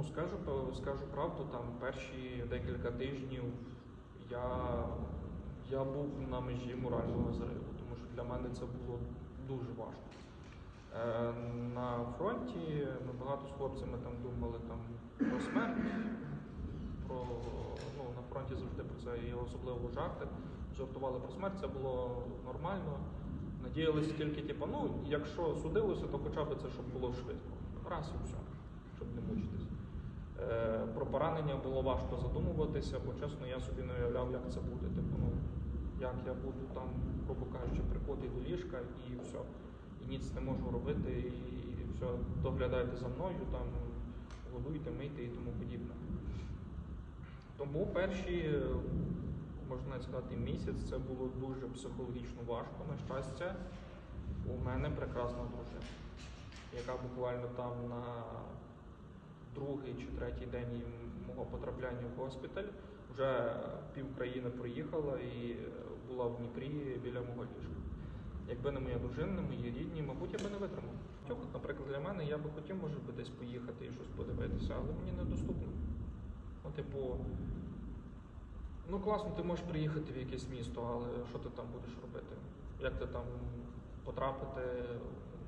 ну скажу, скажу правду, там перші декілька тижнів я, я був на межі морального зриву, тому що для мене це було дуже важко. Е, на фронті ми багато з хлопцями там думали там, про смерть. Про, ну, на фронті завжди про це і особливо жарти. Жартували про смерть, це було нормально. Надіялися тільки, типу, ну, якщо судилося, то хоча б це щоб було швидко. Раз і все, щоб не мучитись. Е, про поранення було важко задумуватися, бо чесно, я собі не уявляв, як це буде. Типу, ну, як я буду там, грубо кажучи, приходити до ліжка і все. І ніц не можу робити, і все, доглядайте за мною, там, годуйте, мийте і тому подібне. Тому перші, е, можна сказати, місяць це було дуже психологічно важко. На щастя, у мене прекрасна дружина, яка буквально там на другий чи третій день мого потрапляння в госпіталь вже пів країни проїхала і е, була в Дніпрі біля мого ліжка. Якби не моя дружина, не мої рідні, мабуть, я би не витримав. Наприклад, для мене я би хотів, може би, десь поїхати і щось подивитися, але мені недоступно. Ну, типу, ну класно, ти можеш приїхати в якесь місто, але що ти там будеш робити? Як ти там потрапити,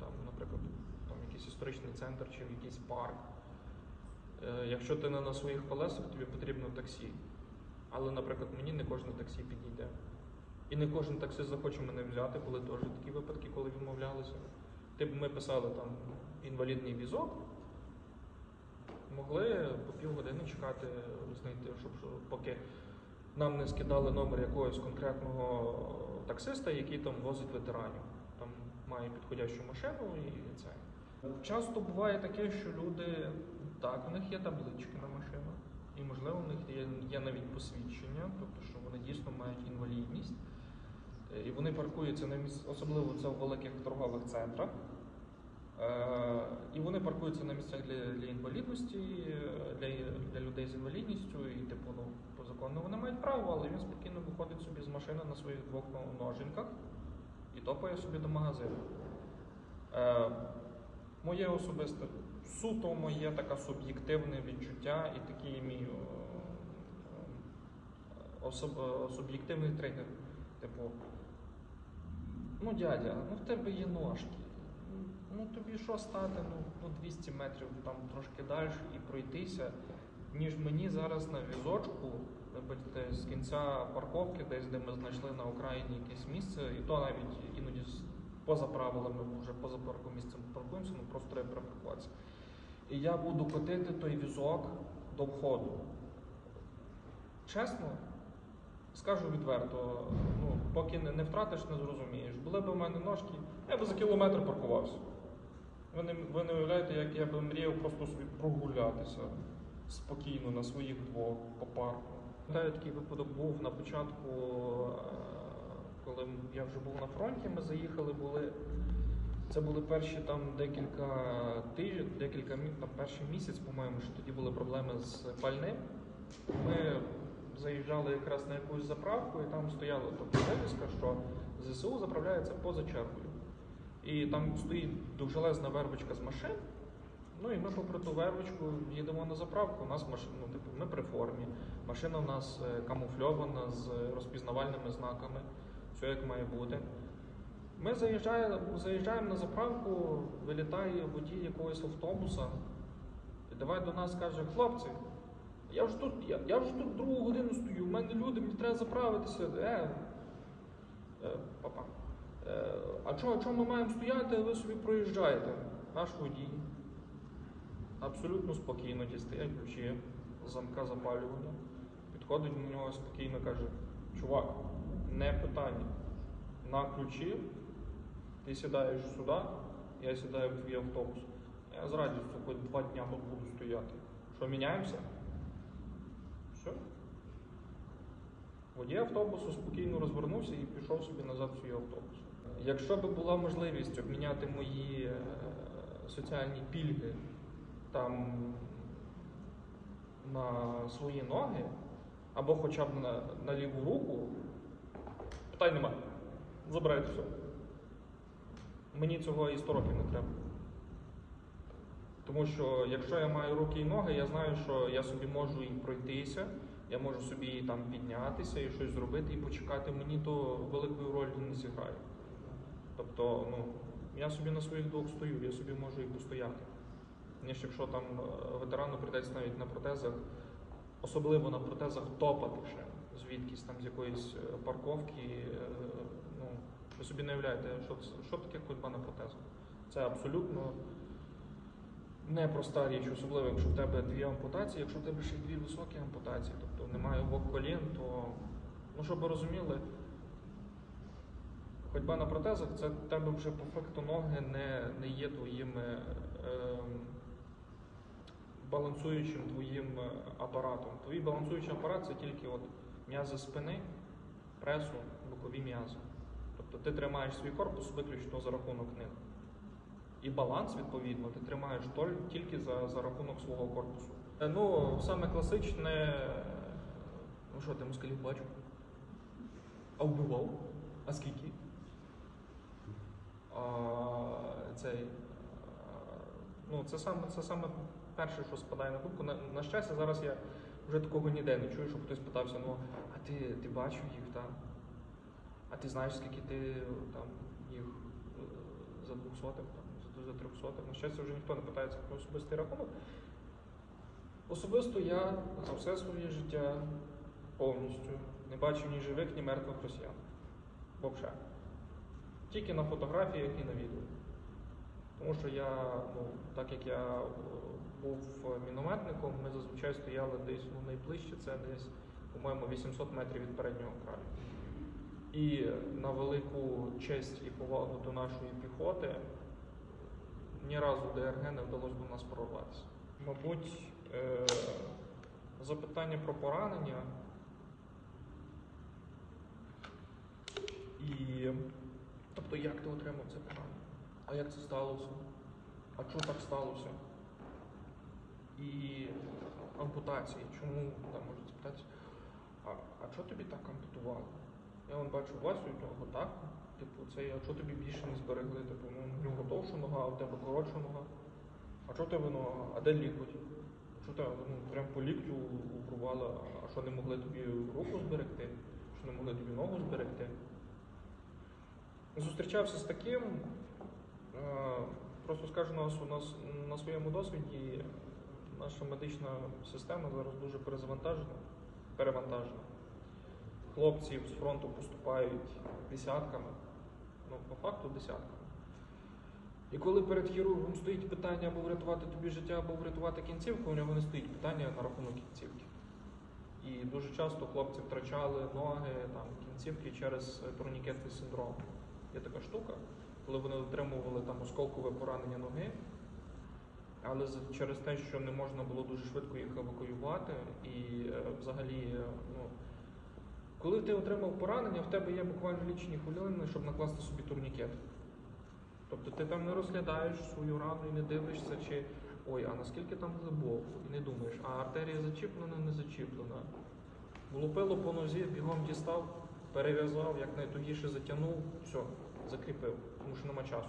там, наприклад, там якийсь історичний центр чи в якийсь парк? Е, Якщо ти не на своїх колесах, тобі потрібно таксі. Але, наприклад, мені не кожне таксі підійде. І не кожен таксист захоче мене взяти, були теж такі випадки, коли відмовлялися. Типу ми писали там інвалідний візок, могли по півгодини чекати, знайти, щоб щоб поки нам не скидали номер якогось конкретного таксиста, який там возить ветеранів. Там має підходящу машину і це. Часто буває таке, що люди, так, у них є таблички на машинах, і можливо у них є, є навіть посвідчення, тобто що вони дійсно мають інвалідність. Е, І вони паркуються на місць, особливо це в великих торгових центрах. Е, І вони паркуються на місцях для, для інвалідності, для, для людей з інвалідністю, і типу, ну, по закону вони мають право, але він спокійно виходить собі з машини на своїх двох ноженьках і топає собі до магазину. Е, Моє особисте, суто моє таке суб'єктивне відчуття і такий мій е, е, особ, е, суб'єктивний тригер. Типу, ну дядя, ну в тебе є ножки. Ну тобі що стати ну, ну 200 метрів там трошки далі і пройтися, ніж мені зараз на візочку, вибачте, з кінця парковки, десь де ми знайшли на Україні якесь місце, і то навіть іноді поза правилами, вже поза паркомісцем паркуємося, ну просто треба припаркуватися. І я буду котити той візок до входу. Чесно, скажу відверто, ну, поки не, втратиш, не зрозумієш. Були б у мене ножки, я би за кілометр паркувався. Ви не, ви не уявляєте, як я би мріяв просто собі прогулятися спокійно на своїх двох по парку. Пам'ятаю, такий випадок був на початку, е, коли я вже був на фронті, ми заїхали, були. Це були перші там декілька тижнів, декілька там перший місяць, по-моєму, що тоді були проблеми з пальним. Ми заїжджали якраз на якусь заправку, і там стояла тобто, вивіска, що ЗСУ заправляється поза чергою. І там стоїть довжелезна вербочка з машин. Ну і ми попри ту вербочку їдемо на заправку. У нас машина, ну, типу, ми при формі. Машина у нас е, камуфльована з розпізнавальними знаками, все як має бути. Ми заїжджаємо, заїжджаємо на заправку, вилітає водій якогось автобуса. І давай до нас каже, хлопці, я вже тут, я, я вже тут другу годину стою, в мене люди, мені треба заправитися. Е, е, папа. Е, а чого чого ми маємо стояти, ви собі проїжджаєте? Наш водій абсолютно спокійно дістає ключі замка запалювання, підходить до нього спокійно каже: чувак, не питання. На ключі, ти сідаєш сюди, я сідаю в твій автобус. Я з радістю хоч два дня тут буду стояти. Що, міняємося? Все. Водій автобусу спокійно розвернувся і пішов собі назад в свій автобус. Якщо б була можливість обміняти мої е, соціальні пільги там на свої ноги, або хоча б на, на ліву руку, питань нема. Забирайте все. Мені цього і 100 років не треба. Тому що якщо я маю руки і ноги, я знаю, що я собі можу і пройтися, я можу собі там піднятися і щось зробити і почекати, мені то великої ролі не зіграє. Тобто, ну, я собі на своїх двох стою, я собі можу і постояти. Ніж якщо там е, ветерану прийдеться навіть на протезах, особливо на протезах топати ще звідкись там з якоїсь е, парковки. е, Ну, ви собі не уявляєте, що, що таке ходьба на протезах. Це абсолютно непроста річ, особливо якщо в тебе дві ампутації, якщо в тебе ще дві високі ампутації, тобто немає обох колін, то ну щоб ви розуміли, ходьба на протезах це в тебе вже по факту ноги не, не є твоїм е, ем, балансуючим твоїм е, апаратом. Твій балансуючий апарат це тільки от м'язи спини, пресу, бокові м'язи. Тобто ти тримаєш свій корпус виключно за рахунок них. І баланс, відповідно, ти тримаєш тільки за, за рахунок свого корпусу. Е, Ну, саме класичне. Ну що, ти москалів бачив? А вбивав? А скільки? А, цей, ну, це саме, це саме перше, що спадає на думку. На, на щастя, зараз я вже такого ніде не чую, щоб хтось питався, ну, а ти, ти бачив їх там? А ти знаєш, скільки ти там їх е, за 200 там, за, за 300 На щастя, вже ніхто не питається про особистий рахунок. Особисто я за все своє життя повністю не бачив ні живих, ні мертвих росіян. Взагалі. Тільки на фотографіях і на відео. Тому що я, ну, так як я е, був мінометником, ми зазвичай стояли десь ну, найближче, це десь, по-моєму, 800 метрів від переднього краю. І на велику честь і повагу до нашої піхоти ні разу ДРГ не вдалося до нас прорватися. Мабуть, е- запитання про поранення. І тобто, як ти отримав це поранення? А як це сталося? А чому так сталося? І ампутації. Чому там можуть запитати? А, а чого тобі так ампутували? Я вон бачу Васю, у нього так. Типу, це а чого тобі більше не зберегли? Типу, ну, у нього довша нога, а у тебе коротша нога. А чого тебе нога? А де лікоть? Що тебе ну, прям по ліктю урвали, а що не могли тобі руку зберегти? Що не могли тобі ногу зберегти? Зустрічався з таким. Просто скажу на, су- на, с- на своєму досвіді, наша медична система зараз дуже перезавантажена, перевантажена. Хлопці з фронту поступають десятками, ну, по факту десятками. І коли перед хірургом стоїть питання або врятувати тобі життя, або врятувати кінцівку, у нього не стоїть питання на рахунок кінцівки. І дуже часто хлопці втрачали ноги, там, кінцівки через турнікетний синдром. Є така штука, коли вони отримували там осколкове поранення ноги, але через те, що не можна було дуже швидко їх евакуювати, і е, взагалі, е, ну, коли ти отримав поранення, в тебе є буквально лічені хвилини, щоб накласти собі турнікет. Тобто ти там не розглядаєш свою рану і не дивишся, чи ой, а наскільки там глибоко, і не думаєш, а артерія зачіплена, не зачіплена. Влупило по нозі, бігом дістав, перев'язав, як найтугіше затягнув, все, закріпив, тому що нема часу.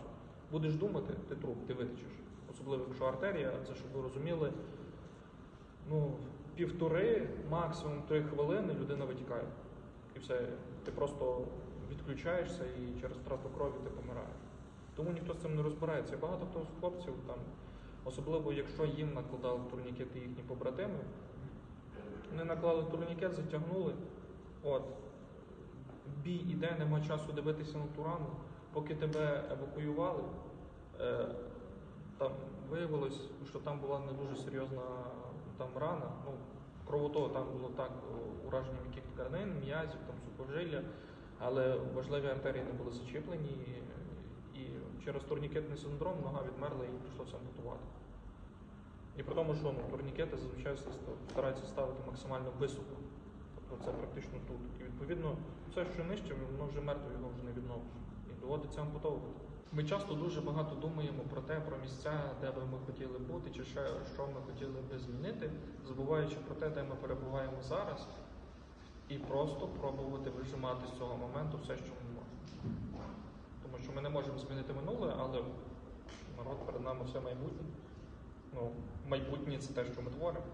Будеш думати, ти труп, ти витечеш. Особливо, якщо артерія, це щоб ви розуміли, ну, півтори, максимум три хвилини людина витікає. І все, ти просто відключаєшся і через втрату крові ти помираєш. Тому ніхто з цим не розбирається. Багато хто з хлопців там, особливо якщо їм накладали турнікети їхні побратими, вони наклали турнікет, затягнули. От. Бій іде, нема часу дивитися на ту рану. Поки тебе евакуювали, е, там виявилось, що там була не дуже серйозна там рана. Ну, кровотоку там було так, е, ураження м'яких тканин, м'язів, там сухожилля, але важливі артерії не були зачіплені, і через турнікетний синдром нога відмерла і прийшлося ампутувати. І при тому, що ну, турнікети зазвичай стараються ставити максимально високо. Тобто це практично тут. І відповідно, все, що нижче, воно вже мертве, його вже не відновиш. І доводиться ампутовувати. Ми часто дуже багато думаємо про те, про місця, де би ми хотіли бути, чи ще що ми хотіли би змінити, забуваючи про те, де ми перебуваємо зараз, і просто пробувати вижимати з цього моменту все, що ми можемо. Тому що ми не можемо змінити минуле, але народ перед нами все майбутнє. ну, майбутнє це те, що ми творимо.